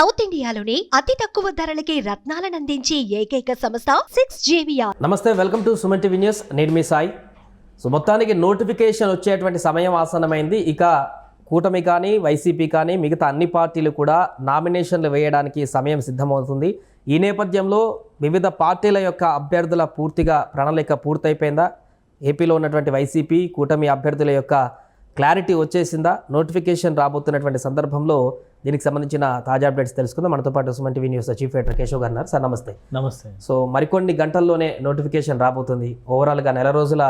South ఇండియాలోని అతి తక్కువ ధరలకి రత్నాలను అందించే ఏకైక సంస్థ six జేవియా namaste welcome to Suman TV news. నేను మీ సాయి. సో మొత్తానికి నోటిఫికేషన్ వచ్చేటువంటి సమయం ఆసన్నమైంది. ఇక కూటమి కానీ వైసీపీ కానీ మిగతా అన్ని పార్టీలు కూడా నామినేషన్లు వేయడానికి సమయం సిద్ధమవుతుంది. ఈ నేపథ్యంలో వివిధ పార్టీల యొక్క అభ్యర్థుల పూర్తిగా ప్రణాళిక పూర్తయిపోయిందా? ఏపీలో ఉన్నటువంటి వైసీపీ కూటమి అభ్యర్థుల యొక్క క్లారిటీ వచ్చేసిందా? నోటిఫికేషన్ రాబోతున్నటువంటి సందర్భంలో దీనికి సంబంధించిన తాజా అప్డేట్స్ తెలుసుకుందాం. మనతో పాటు Suman TV news chief editor Keshav garu sir namaste. నమస్తే. సో మరికొన్ని గంటల్లోనే నోటిఫికేషన్ రాబోతుంది. ఓవరాల్గా నెల రోజుల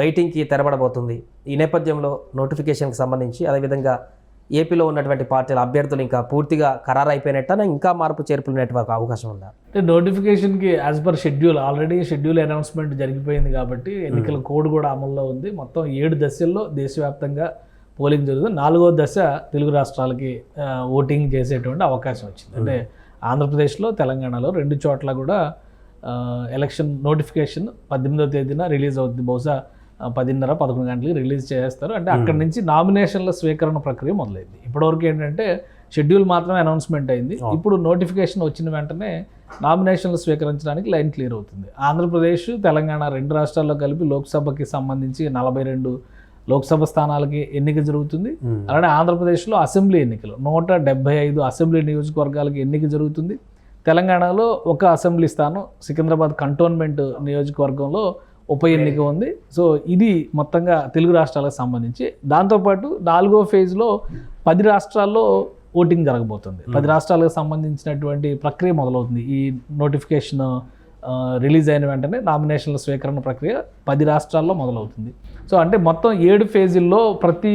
వెయిటింగ్కి తెరబడబోతుంది. ఈ నేపథ్యంలో నోటిఫికేషన్కి సంబంధించి అదేవిధంగా ఏపీలో ఉన్నటువంటి పార్టీల అభ్యర్థులు ఇంకా పూర్తిగా ఖరారు అయిపోయినట్ట ఇంకా మార్పు చేర్పులు ఉండేటువంటి అవకాశం ఉందా. అంటే నోటిఫికేషన్కి as per schedule already schedule announcement జరిగిపోయింది కాబట్టి ఎన్నికల కోడ్ కూడా అమల్లో ఉంది. మొత్తం ఏడు దశల్లో దేశవ్యాప్తంగా పోలింగ్ జరుగుతుంది. నాలుగో దశ తెలుగు రాష్ట్రాలకి ఓటింగ్ చేసేటువంటి అవకాశం వచ్చింది. అంటే ఆంధ్రప్రదేశ్లో తెలంగాణలో రెండు చోట్ల కూడా ఎలక్షన్ నోటిఫికేషన్ పద్దెనిమిదో తేదీన రిలీజ్ అవుతుంది బహుశా పదిన్నర పదకొండు గంటలకి రిలీజ్ చేస్తారు. అంటే అక్కడి నుంచి నామినేషన్ల స్వీకరణ ప్రక్రియ మొదలైంది. ఇప్పటివరకు ఏంటంటే షెడ్యూల్ మాత్రమే అనౌన్స్మెంట్ అయింది. ఇప్పుడు నోటిఫికేషన్ వచ్చిన వెంటనే నామినేషన్లు స్వీకరించడానికి లైన్ క్లియర్ అవుతుంది. ఆంధ్రప్రదేశ్ తెలంగాణ రెండు రాష్ట్రాల్లో కలిపి లోక్సభకి సంబంధించి నలభై రెండు లోక్సభ స్థానాలకి ఎన్నిక జరుగుతుంది. అలానే ఆంధ్రప్రదేశ్లో అసెంబ్లీ ఎన్నికలు నూట డెబ్బై ఐదు అసెంబ్లీ నియోజకవర్గాలకి ఎన్నిక జరుగుతుంది. తెలంగాణలో ఒక అసెంబ్లీ స్థానం సికింద్రాబాద్ కంటోన్మెంట్ నియోజకవర్గంలో ఉప ఎన్నిక ఉంది. సో ఇది మొత్తంగా తెలుగు రాష్ట్రాలకు సంబంధించి. దాంతోపాటు నాలుగో ఫేజ్లో పది రాష్ట్రాల్లో ఓటింగ్ జరగబోతుంది. పది రాష్ట్రాలకు సంబంధించినటువంటి ప్రక్రియ మొదలవుతుంది. ఈ నోటిఫికేషన్ రిలీజ్ అయిన వెంటనే నామినేషన్ల స్వీకరణ ప్రక్రియ పది రాష్ట్రాల్లో మొదలవుతుంది. సో అంటే మొత్తం ఏడు ఫేజుల్లో ప్రతి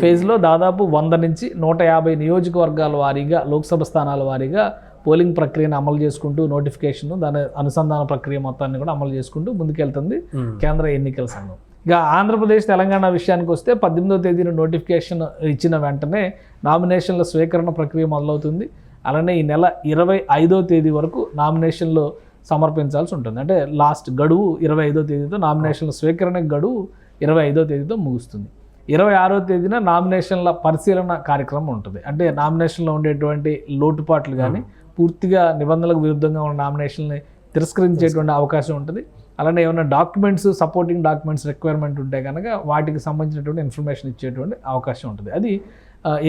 ఫేజ్లో దాదాపు వంద నుంచి నూట యాభై నియోజకవర్గాల వారీగా లోక్సభ స్థానాల వారీగా పోలింగ్ ప్రక్రియను అమలు చేసుకుంటూ నోటిఫికేషన్ దాని అనుసంధాన ప్రక్రియ మొత్తాన్ని కూడా అమలు చేసుకుంటూ ముందుకెళ్తుంది కేంద్ర ఎన్నికల సంఘం. ఇక ఆంధ్రప్రదేశ్ తెలంగాణ విషయానికి వస్తే పద్దెనిమిదో తేదీన నోటిఫికేషన్ ఇచ్చిన వెంటనే నామినేషన్ల స్వీకరణ ప్రక్రియ మొదలవుతుంది. అలానే ఈ నెల ఇరవై ఐదో తేదీ వరకు నామినేషన్లు సమర్పించాల్సి ఉంటుంది. అంటే లాస్ట్ గడువు ఇరవై ఐదో తేదీతో నామినేషన్ల స్వీకరణ గడువు ఇరవై ఐదో తేదీతో ముగుస్తుంది. ఇరవై ఆరో తేదీన నామినేషన్ల పరిశీలన కార్యక్రమం ఉంటుంది. అంటే నామినేషన్లో ఉండేటువంటి లోటుపాట్లు కానీ పూర్తిగా నిబంధనలకు విరుద్ధంగా ఉన్న నామినేషన్ని తిరస్కరించేటువంటి అవకాశం ఉంటుంది. అలానే ఏమైనా డాక్యుమెంట్స్ సపోర్టింగ్ డాక్యుమెంట్స్ రిక్వైర్మెంట్ ఉంటే కనుక వాటికి సంబంధించినటువంటి ఇన్ఫర్మేషన్ ఇచ్చేటువంటి అవకాశం ఉంటుంది. అది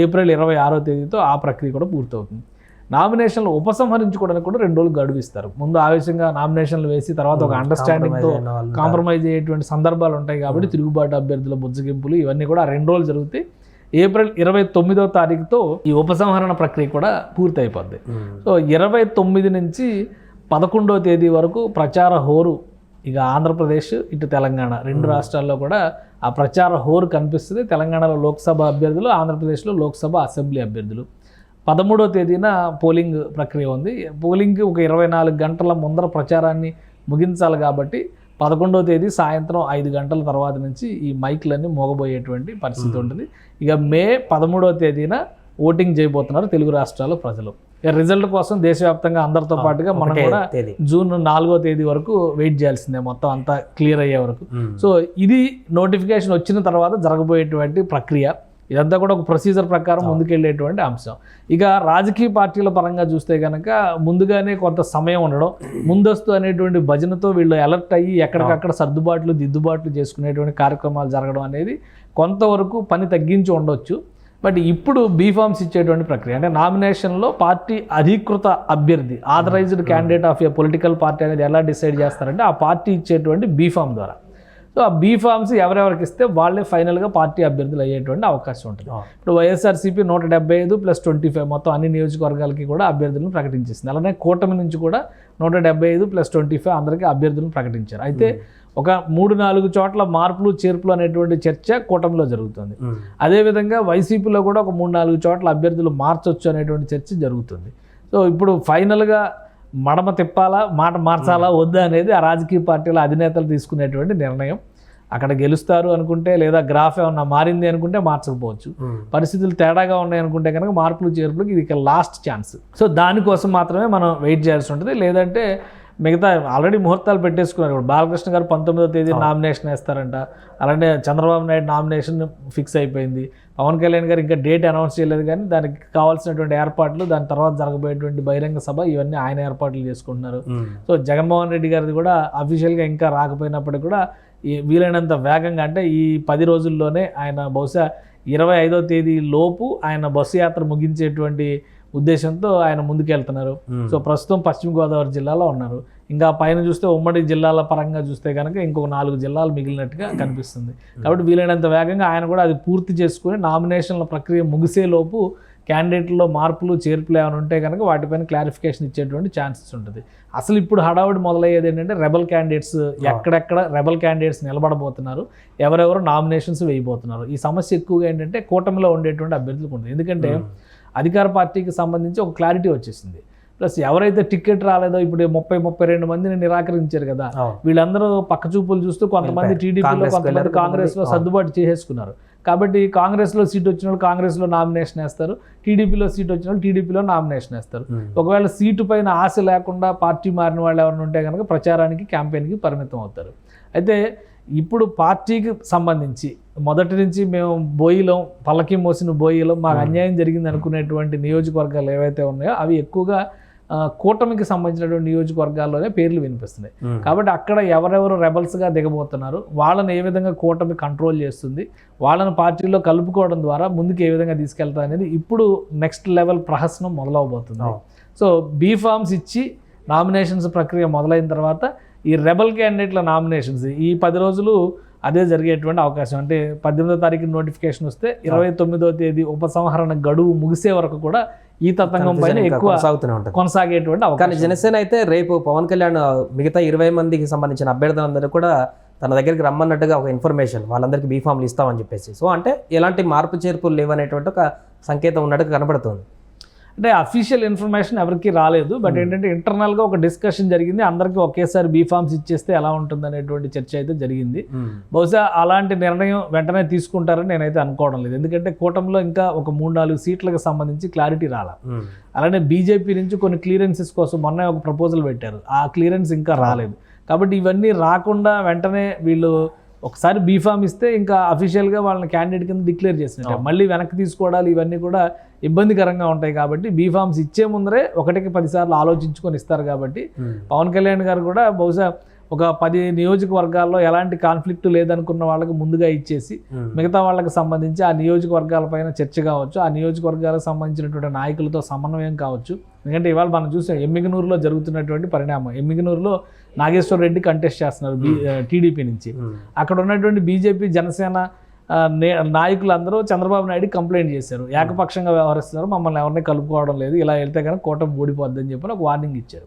ఏప్రిల్ ఇరవై ఆరో తేదీతో ఆ ప్రక్రియ కూడా పూర్తవుతుంది. నామినేషన్లు ఉపసంహరించుకోవడానికి కూడా రెండు రోజులు గడువు ఇస్తారు. ముందు ఆవేశంగా నామినేషన్లు వేసి తర్వాత ఒక అండర్స్టాండింగ్తో కాంప్రమైజ్ అయ్యేటువంటి సందర్భాలు ఉంటాయి కాబట్టి తిరుగుబాటు అభ్యర్థుల బుజ్జగింపులు ఇవన్నీ కూడా ఆ రెండు రోజులు జరుగుతాయి. ఏప్రిల్ ఇరవై తొమ్మిదో తారీఖుతో ఈ ఉపసంహరణ ప్రక్రియ కూడా పూర్తి అయిపోద్ది సో ఇరవై తొమ్మిది నుంచి పదకొండో తేదీ వరకు ప్రచార హోరు ఇక ఆంధ్రప్రదేశ్ ఇటు తెలంగాణ రెండు రాష్ట్రాల్లో కూడా ఆ ప్రచార హోరు కనిపిస్తుంది. తెలంగాణలో లోక్సభ అభ్యర్థులు ఆంధ్రప్రదేశ్లో లోక్సభ అసెంబ్లీ అభ్యర్థులు. పదమూడో తేదీన పోలింగ్ ప్రక్రియ ఉంది. పోలింగ్కి ఒక ఇరవై నాలుగు గంటల ముందర ప్రచారాన్ని ముగించాలి కాబట్టి పదకొండో తేదీ సాయంత్రం ఐదు గంటల తర్వాత నుంచి ఈ మైక్లన్నీ మోగబోయేటువంటి పరిస్థితి ఉంటుంది. ఇక మే పదమూడో తేదీన ఓటింగ్ చేయబోతున్నారు తెలుగు రాష్ట్రాల ప్రజలు. ఇక రిజల్ట్ కోసం దేశవ్యాప్తంగా అందరితో పాటుగా మనం కూడా జూన్ నాలుగో తేదీ వరకు వెయిట్ చేయాల్సిందే మొత్తం అంతా క్లియర్ అయ్యే వరకు. సో ఇది నోటిఫికేషన్ వచ్చిన తర్వాత జరగబోయేటువంటి ప్రక్రియ. ఇదంతా కూడా ఒక ప్రొసీజర్ ప్రకారం ముందుకెళ్ళేటువంటి అంశం. ఇక రాజకీయ పార్టీల పరంగా చూస్తే కనుక ముందుగానే కొంత సమయం ఉండడం ముందస్తు అనేటువంటి భజనతో వీళ్ళు అలర్ట్ అయ్యి ఎక్కడికక్కడ సర్దుబాట్లు దిద్దుబాట్లు చేసుకునేటువంటి కార్యక్రమాలు జరగడం అనేది కొంతవరకు పని తగ్గించి ఉండొచ్చు. బట్ ఇప్పుడు బీఫామ్స్ ఇచ్చేటువంటి ప్రక్రియ అంటే నామినేషన్లో పార్టీ అధీకృత అభ్యర్థి authorized candidate of a political party అనేది ఎలా డిసైడ్ చేస్తారంటే ఆ పార్టీ ఇచ్చేటువంటి బీఫామ్ ద్వారా. సో ఆ బీఫామ్స్ ఎవరెవరికి ఇస్తే వాళ్ళే ఫైనల్గా పార్టీ అభ్యర్థులు అయ్యేటువంటి అవకాశం ఉంటుంది. ఇప్పుడు వైఎస్ఆర్సీపీ నూట డెబ్బై ఐదు ప్లస్ ట్వంటీ ఫైవ్ మొత్తం అన్ని నియోజకవర్గాలకి కూడా అభ్యర్థులను ప్రకటించేసింది. అలానే కూటమి నుంచి కూడా నూట డెబ్బై ఐదు ప్లస్ ట్వంటీ ఫైవ్ అందరికీ అభ్యర్థులను ప్రకటించారు. అయితే ఒక మూడు నాలుగు చోట్ల మార్పులు చేర్పులు అనేటువంటి చర్చ కూటమిలో జరుగుతుంది. అదేవిధంగా వైసీపీలో కూడా ఒక మూడు నాలుగు చోట్ల అభ్యర్థులు మార్చొచ్చు అనేటువంటి చర్చ జరుగుతుంది. సో ఇప్పుడు ఫైనల్గా మడమ తిప్పాలా మాట మార్చాలా వద్దా అనేది ఆ రాజకీయ పార్టీల అధినేతలు తీసుకునేటువంటి నిర్ణయం. అక్కడ గెలుస్తారు అనుకుంటే లేదా గ్రాఫ్ ఏమన్నా మారింది అనుకుంటే మార్చకపోవచ్చు. పరిస్థితులు తేడాగా ఉన్నాయి అనుకుంటే కనుక మార్పులు చేర్పులకు ఇది ఇక లాస్ట్ ఛాన్స్ సో దానికోసం మాత్రమే మనం వెయిట్ చేయాల్సి ఉంటుంది. లేదంటే మిగతా ఆల్రెడీ ముహూర్తాలు పెట్టేసుకున్నారు ఇప్పుడు బాలకృష్ణ గారు పంతొమ్మిదో తేదీ నామినేషన్ వేస్తారంట. అలానే చంద్రబాబు నాయుడు నామినేషన్ ఫిక్స్ అయిపోయింది. పవన్ కళ్యాణ్ గారు ఇంకా డేట్ అనౌన్స్ చేయలేదు కానీ దానికి కావాల్సినటువంటి ఏర్పాట్లు దాని తర్వాత జరగబోయేటువంటి బహిరంగ సభ ఇవన్నీ ఆయన ఏర్పాట్లు చేసుకుంటున్నారు. సో జగన్మోహన్ రెడ్డి గారిది కూడా అఫీషియల్గా ఇంకా రాకపోయినప్పటికీ కూడా ఈ వీలైనంత వేగంగా అంటే ఈ పది రోజుల్లోనే ఆయన బహుశా ఇరవై ఐదో తేదీ లోపు ఆయన బస్సు యాత్ర ముగించేటువంటి ఉద్దేశంతో ఆయన ముందుకెళ్తున్నారు. సో ప్రస్తుతం పశ్చిమ గోదావరి జిల్లాలో ఉన్నారు. ఇంకా పైన చూస్తే ఉమ్మడి జిల్లాల పరంగా చూస్తే కనుక ఇంకొక నాలుగు జిల్లాలు మిగిలినట్టుగా కనిపిస్తుంది. కాబట్టి వీలైనంత వేగంగా ఆయన కూడా అది పూర్తి చేసుకుని నామినేషన్ల ప్రక్రియ ముగిసే లోపు క్యాండిడేట్లో మార్పులు చేర్పులు ఏమైనా ఉంటే కనుక వాటిపైన క్లారిఫికేషన్ ఇచ్చేటువంటి ఛాన్సెస్ ఉంటుంది. అసలు ఇప్పుడు హడావుడి మొదలయ్యేది ఏంటంటే రెబల్ క్యాండిడేట్స్ ఎక్కడెక్కడ రెబల్ క్యాండిడేట్స్ నిలబడబోతున్నారు. ఎవరెవరు నామినేషన్స్ వేయబోతున్నారు. ఈ సమస్య ఎక్కువగా ఏంటంటే కూటమిలో ఉండేటువంటి అభ్యర్థులకు ఉంటుంది ఎందుకంటే అధికార పార్టీకి సంబంధించి ఒక క్లారిటీ వచ్చేసింది. ప్లస్ ఎవరైతే టికెట్ రాలేదో ఇప్పుడు ముప్పై ముప్పై రెండు మందిని నిరాకరించారు కదా వీళ్ళందరూ పక్క చూపులు చూస్తూ కొంతమంది. టీడీపీలో కొంతమంది కాంగ్రెస్లో సర్దుబాటు చేసేసుకున్నారు. కాబట్టి కాంగ్రెస్లో సీట్ వచ్చిన వాళ్ళు కాంగ్రెస్లో నామినేషన్ వేస్తారు టీడీపీలో సీట్ వచ్చిన వాళ్ళు టీడీపీలో నామినేషన్ వేస్తారు. ఒకవేళ సీటు పైన ఆశ లేకుండా పార్టీ మారిన వాళ్ళు ఎవరైనా ఉంటే కనుక ప్రచారానికి క్యాంపెయిన్కి పరిమితం అవుతారు. అయితే ఇప్పుడు పార్టీకి సంబంధించి మొదటి నుంచి మేము బోయిలం పల్లకి మోసిన బోయిలం మాకు అన్యాయం జరిగింది అనుకునేటువంటి నియోజకవర్గాలు ఏవైతే ఉన్నాయో అవి ఎక్కువగా కూటమికి సంబంధించినటువంటి నియోజకవర్గాల్లోనే పేర్లు వినిపిస్తున్నాయి. కాబట్టి అక్కడ ఎవరెవరు రెబల్స్గా దిగబోతున్నారు వాళ్ళని ఏ విధంగా కూటమి కంట్రోల్ చేస్తుంది వాళ్ళని పార్టీలో కలుపుకోవడం ద్వారా ముందుకు ఏ విధంగా తీసుకెళ్తా అనేది ఇప్పుడు నెక్స్ట్ లెవెల్ ప్రహసనం మొదలవబోతుంది. సో బీ ఫామ్స్ ఇచ్చి నామినేషన్స్ ప్రక్రియ మొదలైన తర్వాత ఈ రెబల్ క్యాండిడేట్ల నామినేషన్స్ ఈ పది రోజులు అదే జరిగేటువంటి అవకాశం. అంటే పద్దెనిమిదో తారీఖు నోటిఫికేషన్ వస్తే ఇరవై తొమ్మిదో తేదీ ఉపసంహరణ గడువు ముగిసే వరకు కూడా ఈ తతంగం పైన ఎక్కువ కొనసాగుతూనే ఉంటుంది. కొనసాగేటువంటి కానీ అవకాశం జనసేన అయితే రేపు పవన్ కళ్యాణ్ మిగతా ఇరవై మందికి సంబంధించిన అభ్యర్థులందరూ కూడా తన దగ్గరికి రమ్మన్నట్టుగా ఒక ఇన్ఫర్మేషన్ వాళ్ళందరికీ బీఫామ్లు ఇస్తామని చెప్పేసి. సో అంటే ఎలాంటి మార్పు చేర్పులు లేవనేటువంటి ఒక సంకేతం ఉన్నట్టుగా కనబడుతుంది అంటే అఫీషియల్ ఇన్ఫర్మేషన్ ఎవరికి రాలేదు బట్ ఏంటంటే ఇంటర్నల్గా ఒక డిస్కషన్ జరిగింది. అందరికీ ఒకేసారి బీఫామ్స్ ఇచ్చేస్తే ఎలా ఉంటుంది అనేటువంటి చర్చ అయితే జరిగింది. బహుశా అలాంటి నిర్ణయం వెంటనే తీసుకుంటారని నేనైతే అనుకోవడం లేదు. ఎందుకంటే కూటమిలో ఇంకా ఒక మూడు నాలుగు సీట్లకు సంబంధించి క్లారిటీ రాల. అలానే బీజేపీ నుంచి కొన్ని క్లియరెన్సెస్ కోసం మొన్న ఒక ప్రపోజల్ పెట్టారు. ఆ క్లియరెన్స్ ఇంకా రాలేదు. కాబట్టి ఇవన్నీ రాకుండా వెంటనే వీళ్ళు ఒకసారి బీఫామ్ ఇస్తే ఇంకా అఫీషియల్గా వాళ్ళని క్యాండిడేట్ కింద డిక్లేర్ చేసినట్టే. మళ్ళీ వెనక్కి తీసుకోవడాలు ఇవన్నీ కూడా ఇబ్బందికరంగా ఉంటాయి కాబట్టి బీఫామ్స్ ఇచ్చే ముందరే ఒకటికి పదిసార్లు ఆలోచించుకొని ఇస్తారు కాబట్టి పవన్ కళ్యాణ్ గారు కూడా బహుశా ఒక పది నియోజకవర్గాల్లో ఎలాంటి కాన్ఫ్లిక్ట్ లేదనుకున్న వాళ్ళకి ముందుగా ఇచ్చేసి మిగతా వాళ్ళకి సంబంధించి ఆ నియోజకవర్గాలపైన చర్చ కావచ్చు ఆ నియోజకవర్గాలకు సంబంధించినటువంటి నాయకులతో సమన్వయం కావచ్చు. ఎందుకంటే ఇవాళ మనం చూసాం ఎమ్మిగనూరులో జరుగుతున్నటువంటి పరిణామం. ఎమ్మిగనూరులో నాగేశ్వర రెడ్డి కంటెస్ట్ చేస్తున్నారు బీ టీడీపీ నుంచి. అక్కడ ఉన్నటువంటి బీజేపీ జనసేన నాయకులందరూ చంద్రబాబు నాయుడు కంప్లైంట్ చేశారు. ఏకపక్షంగా వ్యవహరిస్తున్నారు. మమ్మల్ని ఎవరిని కలుపుకోవడం లేదు. ఇలా వెళ్తే కనుక కూటమి ఊడిపోద్దని చెప్పి ఒక వార్నింగ్ ఇచ్చారు.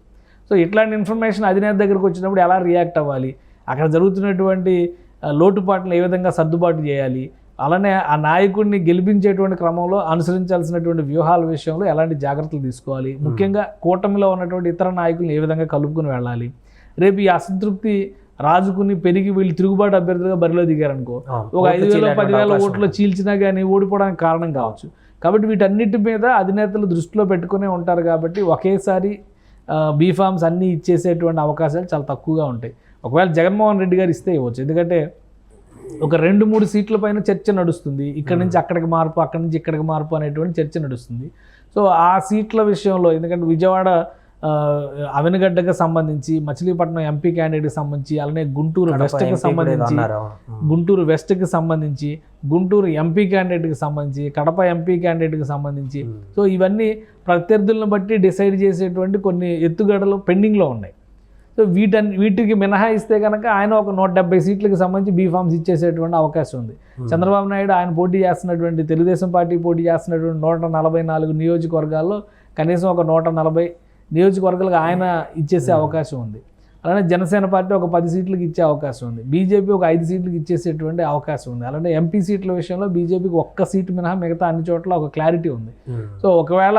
సో ఇట్లాంటి ఇన్ఫర్మేషన్ అధినేత దగ్గరకు వచ్చినప్పుడు ఎలా రియాక్ట్ అవ్వాలి? అక్కడ జరుగుతున్నటువంటి ఆ, లోటుపాట్లను ఏ విధంగా సర్దుబాటు చేయాలి? అలానే ఆ నాయకుడిని గెలిపించేటువంటి క్రమంలో అనుసరించాల్సినటువంటి వ్యూహాల విషయంలో ఎలాంటి జాగ్రత్తలు తీసుకోవాలి? ముఖ్యంగా కూటమిలో ఉన్నటువంటి ఇతర నాయకులను ఏ విధంగా కలుపుకుని వెళ్ళాలి? రేపు ఈ అసంతృప్తి రాజుకుని పెరిగి వీళ్ళు తిరుగుబాటు అభ్యర్థిగా బరిలో దిగారనుకో ఒక ఐదు వేల పదివేల ఓట్లు చీల్చినా కానీ ఓడిపోవడానికి కారణం కావచ్చు. కాబట్టి వీటన్నిటి మీద అధినేతలు దృష్టిలో పెట్టుకునే ఉంటారు కాబట్టి ఒకేసారి బీఫామ్స్ అన్నీ ఇచ్చేసేటువంటి అవకాశాలు చాలా తక్కువగా ఉంటాయి. ఒకవేళ జగన్మోహన్ రెడ్డి గారు ఇస్తే ఇవ్వచ్చు. ఎందుకంటే ఒక రెండు మూడు సీట్ల పైన చర్చ నడుస్తుంది. ఇక్కడ నుంచి అక్కడికి మార్పు అక్కడి నుంచి ఇక్కడికి మార్పు అనేటువంటి చర్చ నడుస్తుంది. సో ఆ సీట్ల విషయంలో ఎందుకంటే విజయవాడ అవినగడ్డకు సంబంధించి మచిలీపట్నం ఎంపీ క్యాండిడేట్కి సంబంధించి అలానే గుంటూరు వెస్ట్కి సంబంధించి గుంటూరు వెస్ట్కి సంబంధించి గుంటూరు ఎంపీ క్యాండిడేట్కి సంబంధించి కడప ఎంపీ క్యాండిడేట్కి సంబంధించి. సో ఇవన్నీ ప్రత్యర్థులను బట్టి డిసైడ్ చేసేటువంటి కొన్ని ఎత్తుగడలు పెండింగ్లో ఉన్నాయి. సో వీటన్ వీటికి మినహాయిస్తే కనుక ఆయన ఒక నూట డెబ్బై సీట్లకు సంబంధించి బీఫామ్స్ ఇచ్చేసేటువంటి అవకాశం ఉంది. చంద్రబాబు నాయుడు ఆయన పోటీ చేస్తున్నటువంటి తెలుగుదేశం పార్టీ పోటీ చేస్తున్నటువంటి నూట నలభై నాలుగు నియోజకవర్గాల్లో కనీసం ఒక నూట నలభై నియోజకవర్గాలకు ఆయన ఇచ్చేసే అవకాశం ఉంది. అలానే జనసేన పార్టీ ఒక పది సీట్లకు ఇచ్చే అవకాశం ఉంది. బీజేపీ ఒక ఐదు సీట్లకు ఇచ్చేసేటువంటి అవకాశం ఉంది. అలానే ఎంపీ సీట్ల విషయంలో బీజేపీకి ఒక్క సీటు మినహా మిగతా అన్ని చోట్ల ఒక క్లారిటీ ఉంది. సో ఒకవేళ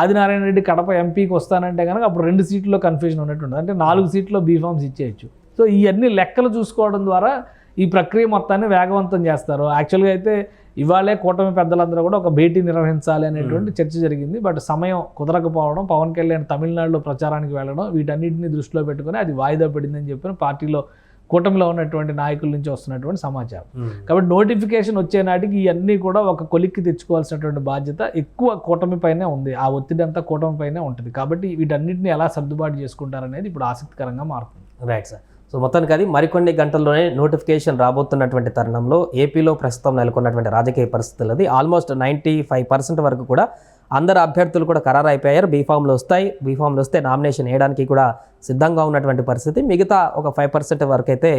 ఆదినారాయణ రెడ్డి కడప ఎంపీకి వస్తానంటే కనుక అప్పుడు రెండు సీట్లలో కన్ఫ్యూజన్ ఉన్నట్టు ఉంటుంది. అంటే నాలుగు సీట్లో బీఫామ్స్ ఇచ్చేయచ్చు. సో ఈ అన్ని లెక్కలు చూసుకోవడం ద్వారా ఈ ప్రక్రియ మొత్తాన్ని వేగవంతం చేస్తారు. యాక్చువల్గా అయితే ఇవాళే కూటమి పెద్దలందరూ కూడా ఒక భేటీ నిర్వహించాలి అనేటువంటి చర్చ జరిగింది. బట్ సమయం కుదరకపోవడం పవన్ కళ్యాణ్ తమిళనాడులో ప్రచారానికి వెళ్ళడం వీటన్నిటిని దృష్టిలో పెట్టుకొని అది వాయిదా పడిందని చెప్పిన పార్టీలో కూటమిలో ఉన్నటువంటి నాయకుల నుంచి వస్తున్నటువంటి సమాచారం. కాబట్టి నోటిఫికేషన్ వచ్చే నాటికి ఇవన్నీ కూడా ఒక కొలిక్కి తెచ్చుకోవాల్సినటువంటి బాధ్యత ఎక్కువ కూటమి పైనే ఉంది. ఆ ఒత్తిడి అంతా కూటమి పైనే ఉంటుంది. కాబట్టి వీటన్నిటిని ఎలా సర్దుబాటు చేసుకుంటారనేది ఇప్పుడు ఆసక్తికరంగా మారుతుంది. Right sir. సో మొత్తానికి అది మరికొన్ని గంటల్లోనే నోటిఫికేషన్ రాబోతున్నటువంటి తరుణంలో ఏపీలో ప్రస్తుతం నెలకొన్నటువంటి రాజకీయ పరిస్థితులు అది ఆల్మోస్ట్ నైంటీ ఫైవ్ పర్సెంట్ వరకు కూడా అందరు అభ్యర్థులు కూడా ఖరారు అయిపోయారు బీఫామ్లు వస్తాయి. బీఫామ్లు వస్తే నామినేషన్ వేయడానికి కూడా సిద్ధంగా ఉన్నటువంటి పరిస్థితి. మిగతా ఒక ఫైవ్ పర్సెంట్ వరకు అయితే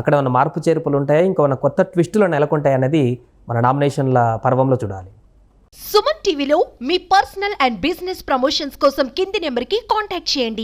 అక్కడ ఉన్న మార్పు చేర్పులు ఉంటాయి? ఇంకా ఉన్న కొత్త ట్విస్టులు నెలకొంటాయి అనేది మన నామినేషన్ల పర్వంలో చూడాలి. సుమన్ టీవీలో మీ పర్సనల్ అండ్ బిజినెస్ ప్రమోషన్స్ కోసం కింది నెంబర్కి కాంటాక్ట్ చేయండి.